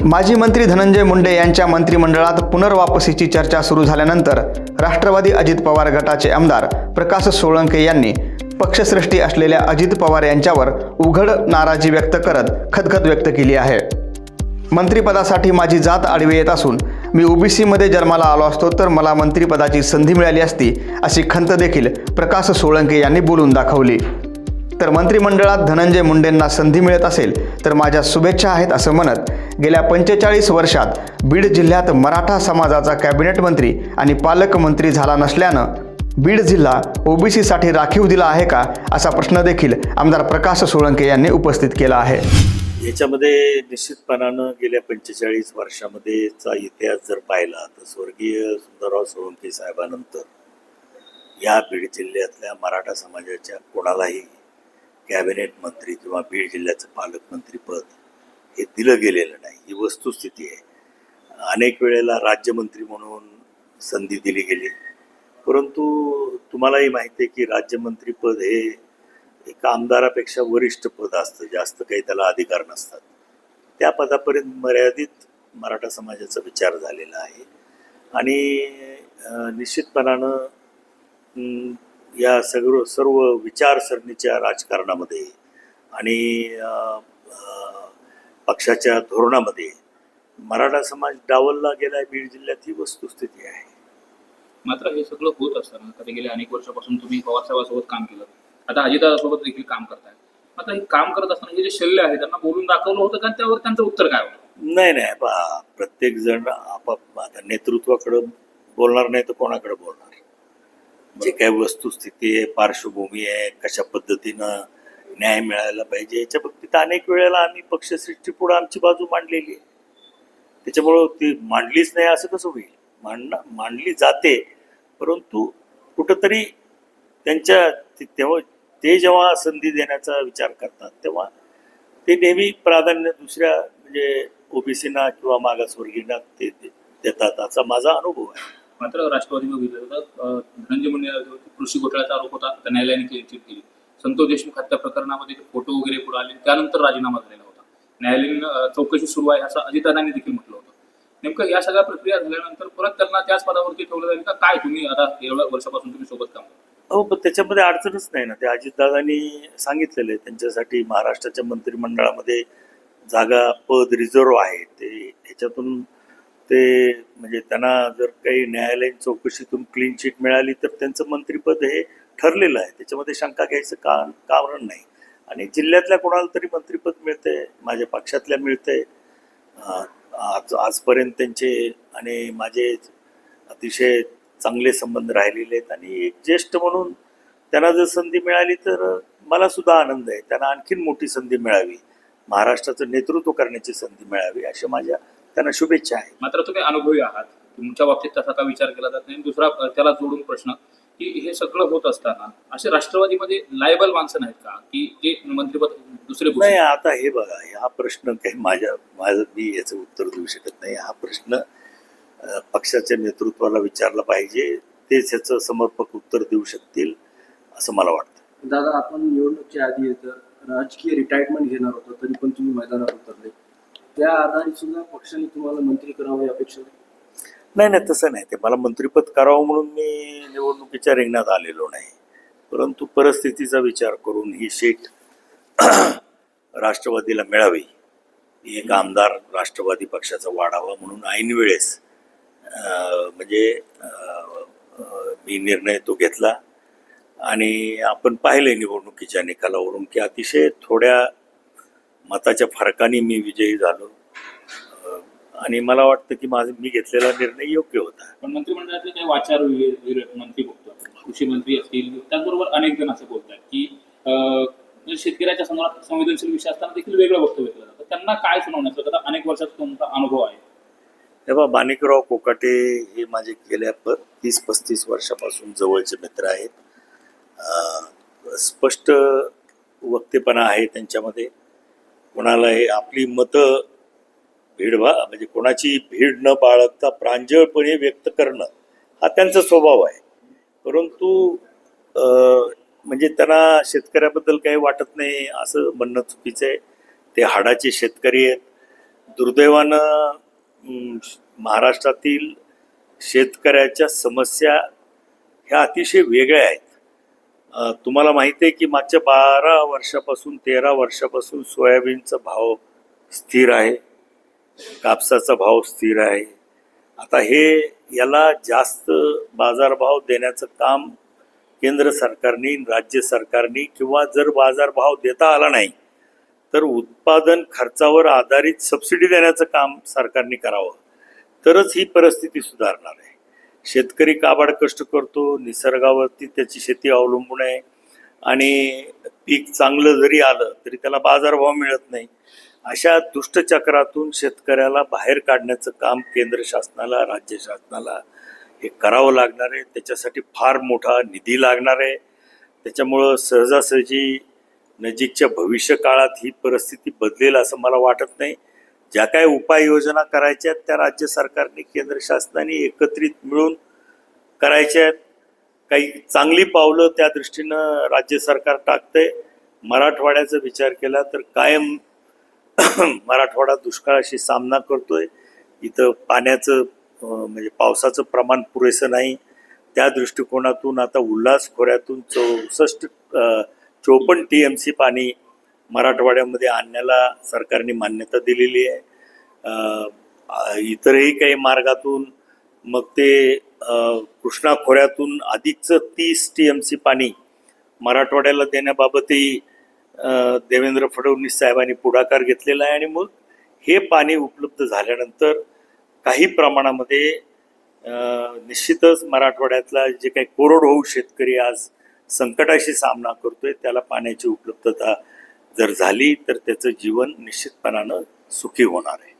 माजी मंत्री धनंजय मुंडे यांच्या मंत्रिमंडळात पुनर्वापसीची चर्चा सुरू झाल्यानंतर राष्ट्रवादी अजित पवार गटाचे आमदार प्रकाश सोळंके यांनी पक्षश्रेष्ठी असलेल्या अजित पवार यांच्यावर उघड नाराजी व्यक्त करत खदखद व्यक्त केली आहे. मंत्रिपदासाठी माझी जात आडवी येत असून मी ओबीसीमध्ये जन्माला आलो असतो तर मला मंत्रिपदाची संधी मिळाली असती अशी खंत देखील प्रकाश सोळंके यांनी बोलून दाखवली. तर मंत्रिमंडळात धनंजय मुंडेंना संधी मिळत असेल तर माझ्या शुभेच्छा आहेत असं म्हणत गेल्या पंचेचाळीस वर्षात बीड जिल्ह्यात मराठा समाजाचा कॅबिनेट मंत्री आणि पालकमंत्री झाला नसल्यानं बीड जिल्हा ओबीसीसाठी राखीव दिला आहे का असा प्रश्न देखील आमदार प्रकाश सोळंके यांनी उपस्थित केला आहे. याच्यामध्ये निश्चितपणानं गेल्या पंचेचाळीस वर्षामध्येचा इतिहास जर पाहिला तर स्वर्गीय सुंदरराव सोळंके साहेबानंतर या बीड जिल्ह्यातल्या मराठा समाजाच्या कोणालाही कॅबिनेट मंत्री किंवा बीड जिल्ह्याचं पालकमंत्रीपद हे दिलं गेलेलं नाही. ही वस्तुस्थिती आहे. अनेक वेळेला राज्यमंत्री म्हणून संधी दिली गेली. परंतु तुम्हालाही माहिती आहे की राज्यमंत्रीपद हे एका आमदारापेक्षा वरिष्ठ पद असतं. जास्त काही त्याला अधिकार नसतात. त्या पदापर्यंत मर्यादित मराठा समाजाचा विचार झालेला आहे. आणि निश्चितपणानं या सगळं सर्व विचारसरणीच्या राजकारणामध्ये आणि पक्षाच्या धोरणामध्ये मराठा समाज डावलला गेला बीड जिल्ह्यात ही वस्तुस्थिती आहे. मात्र हे सगळं होत असताना आता गेल्या अनेक वर्षापासून तुम्ही पवार साहेबांसोबत काम केलं. आता अजितासोबत देखील काम करताय. मात्र हे काम करत असताना हे जे शल्य आहे त्यांना बोलून दाखवलं होतं का? त्यावर त्यांचं उत्तर काय होतं? नाही नाही प्रत्येक जण आपाप आता नेतृत्वाकडं बोलणार नाही तर कोणाकडे बोलणार? जे काही वस्तुस्थिती आहे पार्श्वभूमी आहे कशा पद्धतीनं न्याय मिळायला पाहिजे याच्या बाबतीत अनेक वेळेला आम्ही पक्षश्रेष्ठी पुढे आमची बाजू मांडलेली आहे. त्याच्यामुळं ती मांडलीच नाही असं कसं होईल? मांड मांडली जाते परंतु कुठंतरी त्यांच्या तेव्हा ते जेव्हा संधी देण्याचा विचार करतात तेव्हा ते नेहमी प्राधान्य दुसऱ्या म्हणजे ओबीसीना किंवा मागासवर्गीयांना ते दे- देतात असा माझा अनुभव आहे. मात्र राष्ट्रवादी बघितलं तर धनंजय मुंडे कृषी घोटाळ्याचा आरोप होता तर न्यायालयाने क्लीन चिट केली. संतोष देशमुख हत्या प्रकरणामध्ये फोटो वगैरे पुढे आले. त्यानंतर राजीनामा झालेला होता. न्यायालयीन चौकशी सुरू आहे असं अजितदादांनी देखील म्हटलं होतं. नेमकं या सगळ्या प्रक्रिया झाल्यानंतर परत त्यांना त्याच पदावरती ठेवलं जाईल का? काय तुम्ही आता एवढ्या वर्षापासून तुम्ही सोबत काम हो पण त्याच्यामध्ये अडचणच नाही ना. ते अजितदादांनी सांगितलेलं आहे. त्यांच्यासाठी महाराष्ट्राच्या मंत्रिमंडळामध्ये जागा पद रिझर्व आहे. ते ह्याच्यातून ते म्हणजे त्यांना जर काही न्यायालयीन चौकशीतून क्लीन चिट मिळाली तर त्यांचं मंत्रिपद हे ठरलेलं आहे. त्याच्यामध्ये शंका घ्यायचं का कारण नाही. आणि जिल्ह्यातल्या कोणाला तरी मंत्रिपद मिळतंय माझ्या पक्षातल्या मिळतंय. आज आजपर्यंत त्यांचे आणि माझे अतिशय चांगले संबंध राहिलेले आहेत. आणि एक ज्येष्ठ म्हणून त्यांना जर संधी मिळाली तर मला सुद्धा आनंद आहे. त्यांना आणखीन मोठी संधी मिळावी. महाराष्ट्राचं नेतृत्व करण्याची संधी मिळावी अशा माझ्या त्यांना शुभेच्छा आहेत मात्र तुम्ही अनुभवी आहात. तुमच्या बाबतीत तसा का विचार केला जात नाही. दुसरा त्याला जोडून प्रश्न की हे सगळं होत असताना असे राष्ट्रवादीमध्ये लायबल माणसं नाहीत का? की जे मंत्रिपद दुसरे? नाही आता हे बघा हा प्रश्न काही माझ्या माझं मी याचं उत्तर देऊ शकत नाही. हा प्रश्न पक्षाच्या नेतृत्वाला विचारला पाहिजे. तेच ह्याचं समर्पक उत्तर देऊ शकतील असं मला वाटतं. दादा आपण निवडणुकीच्या आधी तर राजकीय रिटायरमेंट घेणार होतो तरी पण तुम्ही मैदानात उतरले. त्या आधारे सुद्धा पक्षाने तुम्हाला मंत्री करावं ही अपेक्षा नाही नाही तसं नाही. ते मला मंत्रिपद करावं म्हणून मी निवडणुकीच्या रिंगणात आलेलो नाही. परंतु परिस्थितीचा विचार करून ही सीट राष्ट्रवादीला मिळावी. एक आमदार राष्ट्रवादी पक्षाचा वाढावा म्हणून ऐन वेळेस म्हणजे मी निर्णय तो घेतला. आणि आपण पाहिले निवडणुकीच्या निकालावरून की अतिशय थोड्या मताच्या फरकाने मी विजयी झालो. आणि मला वाटतं की माझं मी घेतलेला निर्णय योग्य होता. पण मंत्रिमंडळातले काही वाचार मंत्री बघतो आपण. कृषी मंत्री असतील त्याचबरोबर अनेक जण असं बोलतात की शेतकऱ्याच्या संदर्भात संवेदनशील विषय असताना देखील वेगळं वक्तव्य केलं जातं. त्यांना काय सुनावण्याचं? आता अनेक वर्षाचा तुमचा अनुभव आहे. तेव्हा माणिकराव कोकाटे हे माझे गेल्या प तीस पस्तीस वर्षापासून जवळचे मित्र आहेत. स्पष्ट वक्तेपणा आहे त्यांच्यामध्ये. कोणाला हे आपली मतं भीडभा म्हणजे कोणाची भीड न बाळगता प्रांजळपणे व्यक्त करणं हा त्यांचा स्वभाव आहे. परंतु म्हणजे त्यांना शेतकऱ्याबद्दल काही वाटत नाही असं म्हणणं चुकीचं आहे. ते हाडाचे शेतकरी आहेत. दुर्दैवानं महाराष्ट्रातील शेतकऱ्याच्या समस्या ह्या अतिशय वेगळ्या आहेत. तुम्हाला माहिती आहे की मागच्या बारा वर्षापासून तेरा वर्षापासून सोयाबीनचा भाव स्थिर आहे. कापसाचा भाव स्थिर आहे. आता हे याला जास्त बाजारभाव देण्याचं काम केंद्र सरकारने राज्य सरकारने किंवा जर बाजारभाव देता आला नाही तर उत्पादन खर्चावर आधारित सबसिडी देण्याचं काम सरकारने करावं. तरच ही परिस्थिती सुधारणार आहे. शेतकरी काबाड कष्ट करतो निसर्गावरती त्याची शेती अवलंबून आहे. आणि पीक चांगलं जरी आलं तरी त्याला बाजारभाव मिळत नाही. अशा दुष्टचक्रातून शेतकऱ्याला बाहेर काढण्याचं काम केंद्र शासनाला राज्य शासनाला हे करावं लागणार आहे. त्याच्यासाठी फार मोठा निधी लागणार आहे. त्याच्यामुळं सहजासहजी नजीकच्या भविष्य काळात ही परिस्थिती बदलेल असं मला वाटत नाही. ज्या काही उपाययोजना करायच्या आहेत त्या राज्य सरकारने केंद्र शासनाने एकत्रित मिळून करायच्या आहेत. काही चांगली पावलं त्या दृष्टीनं राज्य सरकार टाकतंय. मराठवाड्याचा विचार केला तर कायम मराठवाडा दुष्काळाशी सामना करतोय. इथं पाण्याचं म्हणजे पावसाचं प्रमाण पुरेसं नाही. त्या दृष्टिकोनातून आता उल्हास खोऱ्यातून चौसष्ट चोपन्न टी एम सी पाणी मराठवाड्यामध्ये आणण्याला सरकारने मान्यता दिलेली आहे. इतरही काही मार्गातून मग ते कृष्णा खोऱ्यातून अधिकचं तीस टी एम सी पाणी मराठवाड्याला देण्याबाबतही देवेंद्र फडणवीस साहेबांनी पुढाकार घेतलेला आहे आणि मग हे पाणी उपलब्ध झाल्यानंतर काही प्रमाणामध्ये निश्चितच मराठवाड्यातला जे काही कोरडवाहू शेतकरी आज संकटाशी सामना करतोय त्याला पाण्याची उपलब्धता जर झाली तर त्याचं जीवन निश्चितपणानं सुखी होणार आहे.